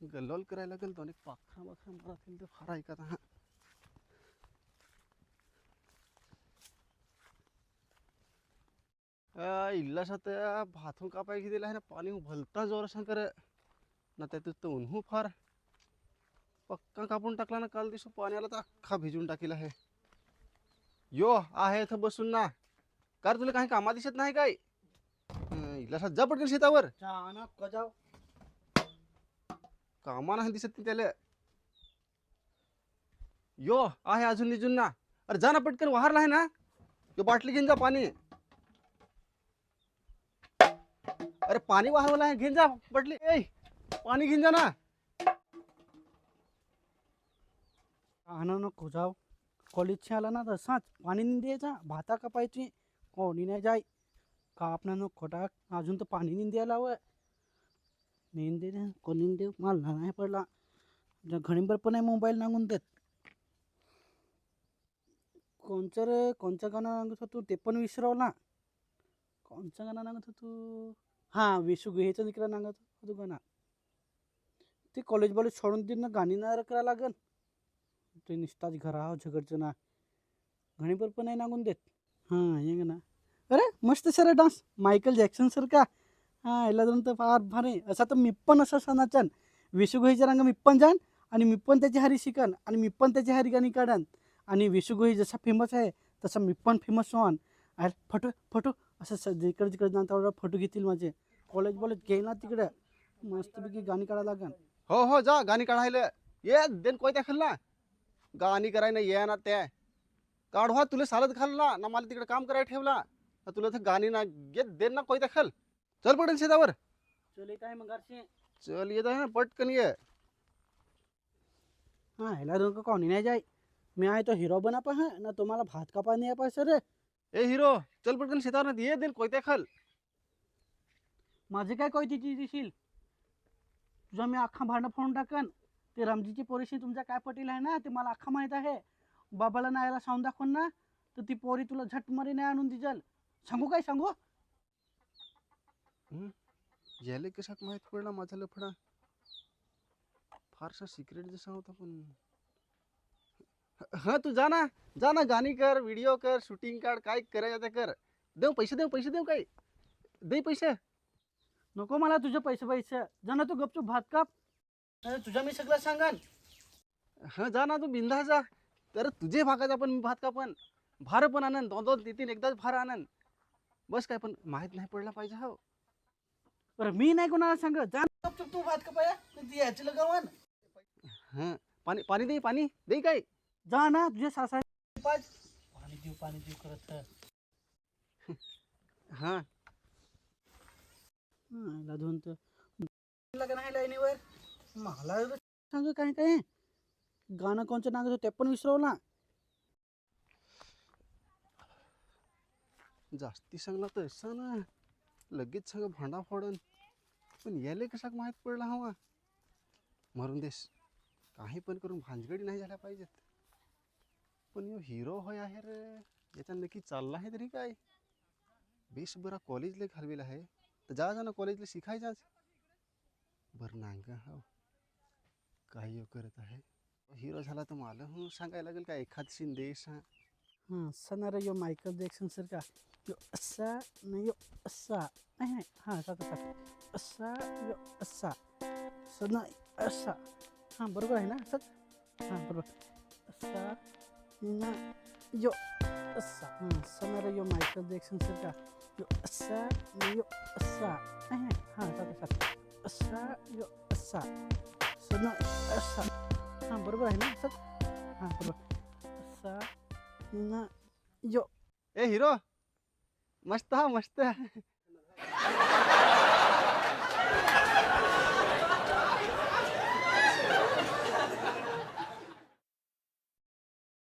गल्लोल करायला गेलतो आणि एक पाखरा बाखरा ते फार ऐकत हा इल्लाशा त्या भाथून कापाय दिला आहे ना पाणी भलता जोर शंकर. ना त्यात तर उन्हू हो फार. पक्का कापून टाकला ना काल दिवशी पाण्याला तर अख्खा भिजून टाकीला आहे. यो आहे इथं बसून ना. कार तुला काही कामा दिसत नाही काय? अं, जा पटकन शेतावर. कजाव कामाना कामा नाही दिसत ते त्याला. यो आहे अजून निजून ना. अरे जा ना पटकन वाहरला आहे ना. यो बाटली घेऊन जा पाणी. अरे पाणी वाहवलं आहे घेऊन जा बाटली. ए पाणी घेऊन जा ना. आणा नको जाव कॉलेजचे आला ना तसाच पाणी नाही द्यायचा. भाता कापायची. कोणी नाही जाय. कापणं नको टाक अजून तर पाणी नाही द्यायला हवं. नेन दे दे कोणी मला नाही पडला. ज्या घडीभर पण आहे मोबाईल नांगून देत. कोणचं रे कोणचं गाणं नांगत होतो ते पण विसरवला. कोणचं गाणं नांगत होतो? हां विशू गुहेचं निकलं नांगत होतो गाणं. ते कॉलेज बॉलेज सोडून देईन ना गाणी नाही करायला लागेल ते निसताच घरा झगडचं ना. घणीभर पण नाही नांगून देत. हां हे ना. अरे मस्त sir dance. Michael Jackson sir का? हां याला जाऊन तर फार भारी असा तर मी पण असा सणाचन विशुगोहीच्या रंग मी पण जाण आणि मी पण त्याची हारी शिकन आणि मी पण त्याची हारी गाणी काढन. आणि विषुगोही जसा फेमस आहे तसा मी पण फेमस होन अरे फोटो फोटो. असं स जिकडे जिकडे जाण तेवढा फोटो घेतील माझे. कॉलेज बॉलेज घे ना तिकडे. मस्तपैकी गाणी काढायला लागन. हो हो जा. गाणी काढायला. ये देन कोयत्या खाल्ला गाणी करायला ये ना त्या. काढवा तुला सालत खाल्ला ना मला तिकडे काम करायला ठेवला. तुला तर गाणी ना घे देन ना कोयत्या खाल. चल पडेल शेतावर. चल येत आहे मग चल येत आहे ना पटकन ये. हां ह्याला दोन कोणी नाही जाय? मी आहे तो हिरो बना पण हा ना तुम्हाला भात कापा नाही पाय सर. ए हिरो चल पटकन शेतावर ना ये देन कोयत्या खाल. माझे काय कोयती दिशील तुझा मी अख्खा भांडं फोडून टाकन. ते रामजीची पोरीशी तुमच्या काय पटील आहे ना ते मला अख्खा माहीत आहे. बाबाला नायला सांगून दाखवून ना तर ती पोरी तुला झटमारी नाही आणून दिजल. सांगू काय सांगू? याले कशाक माहीत पडला माझा लफडा? फारसा सिक्रेट जसा होता पण. हा तू जा ना जा ना गाणी कर व्हिडिओ कर शूटिंग काढ काय करायचं ते कर. देऊ पैसे देऊ पैसे देऊ काय? दे पैसे. नको मला तुझे पैसे पैसे. जा ना तू गपचूप भात काप. अरे तुझ्या मी सगळं सांगन. हा जा ना तू बिंदा जा. तर तुझे भागाचा पण मी भात कापन. पण भार पण आनंद दोन दोन तीन तीन एकदाच भार आनंद बस काय पण माहीत नाही पडला पाहिजे हो. बरं मी नाही कोणाला सांग जा. गपचूप तू भात कापाया ती याची लगावन हा पाणी पाणी दे पाणी. दे काय जा ना तुझ्या सासा पाणी देऊ पाणी देऊ करत. हा. ला दोन तर. लग्न आहे लाईनीवर. मला सांग काय काय? गाणं कोणचं नागत होतं ते पण विसरवला. जास्ती सांगला तर असा ना. लगेच सगळं भांडा फोडन. पण याले कशाक माहीत पडला हवा? मरून देस. काही पण करून भांजगडी नाही झाल्या पाहिजेत. पण यो हिरो होय आहे रे. याच्या नक्की चालला आहे तरी काय? बेस बरा कॉलेजला घालवेला आहे. तर जा जा ना कॉलेजला शिकायचाच बरं नाही का हो. काही करत आहे. हिरो झाला तर मला सांगायला लागेल का? एखाद सीन देश हा. हां सणारा यो मायकल जॅक्सन सर का? यो असा नाही यो असा. नाही नाही. हां असा तसा असा यो असा. स नाही असा. हां बरोबर आहे ना सर? हां बरोबर. असा ना यो असा. हां सणारा यो मायकल जॅक्सन सर यो असा नाही यो असा. नाही नाही. हां असा तसा असा यो असा. स नाही असा. हां बरोबर आहे ना सर? हां बरोबर. असा ना यो ए हिरो मस्त हा मस्त